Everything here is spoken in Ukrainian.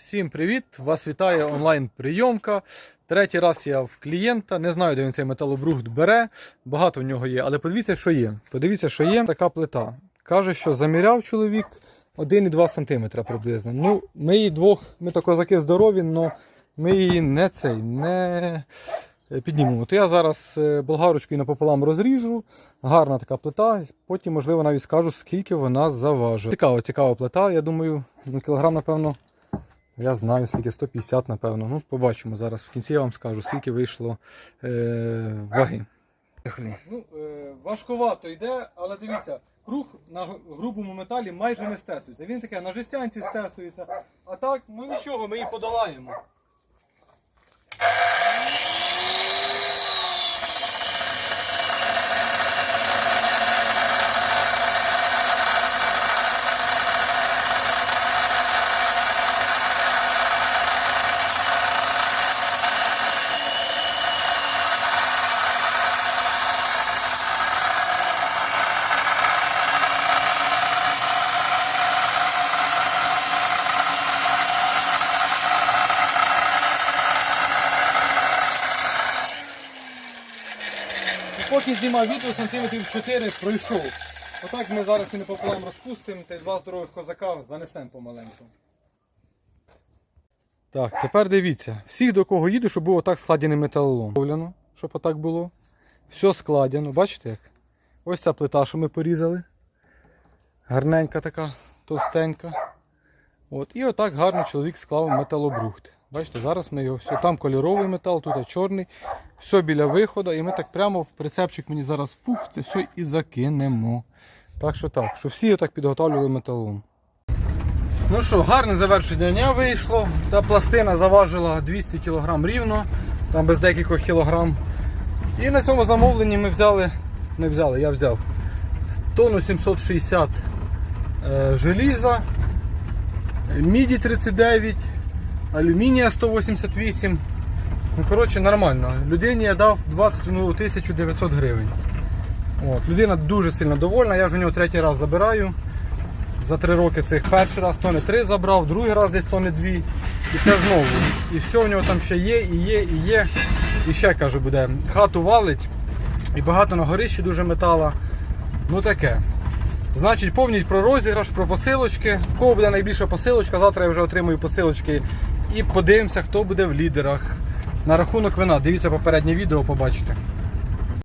Всім привіт! Вас вітає онлайн-прийомка. Третій раз я в клієнта. Не знаю, де він цей металобрухт бере. Багато в нього є, але подивіться, що є. Подивіться, що є така плита. Каже, що заміряв чоловік 1,2 см приблизно. Ну, ми її двох, ми то козаки здорові, але ми її не цей, не піднімемо. То я зараз е, болгарочкою напополам розріжу. Гарна така плита. Потім, можливо, навіть скажу, скільки вона заважить. Цікава, цікава плита. Я думаю, ну, кілограм, напевно. Я знаю, скільки 150, напевно. Ну, побачимо зараз. В кінці я вам скажу, скільки вийшло е, ваги. Ну, е, важкувато йде, але дивіться, круг на грубому металі майже не стесується. Він таке на жестянці стесується. А так, ну нічого, ми її подолаємо. Поки знімав відео, сантиметрів 4 пройшов. Отак ми зараз і не пополам розпустимо, та й два здорових козака занесемо помаленьку. Так, тепер дивіться. Всіх до кого їду, щоб був отак складений металолом. Щоб отак було. Все складено, бачите як? Ось ця плита, що ми порізали. Гарненька така, товстенька. От, і отак гарно чоловік склав металобрухт. Бачите, зараз ми його все. Там кольоровий метал, тут чорний. Все біля виходу. І ми так прямо в прицепчик мені зараз фух, це все і закинемо. Так що так, що всі отак підготовлювали металом. Ну що, гарне завершення дня вийшло. Та пластина заважила 200 кг рівно, там без декількох кілограм. І на цьому замовленні ми взяли, не взяли, я взяв тонну 760 е, желіза, міді 39, алюмінія 188. Ну, коротше, нормально. Людині я дав 21 900 гривень. От, людина дуже сильно довольна, я ж у нього третій раз забираю. За три роки цих перший раз тони 3 забрав, другий раз десь тони 2. І це знову. І все у нього там ще є, і є, і є. І ще каже, буде. Хату валить. І багато на горищі дуже метала. Ну таке. Значить, повніть про розіграш, про посилочки. В кого буде найбільша посилочка, завтра я вже отримую посилочки. І подивимося, хто буде в лідерах. На рахунок вина. Дивіться попереднє відео, побачите.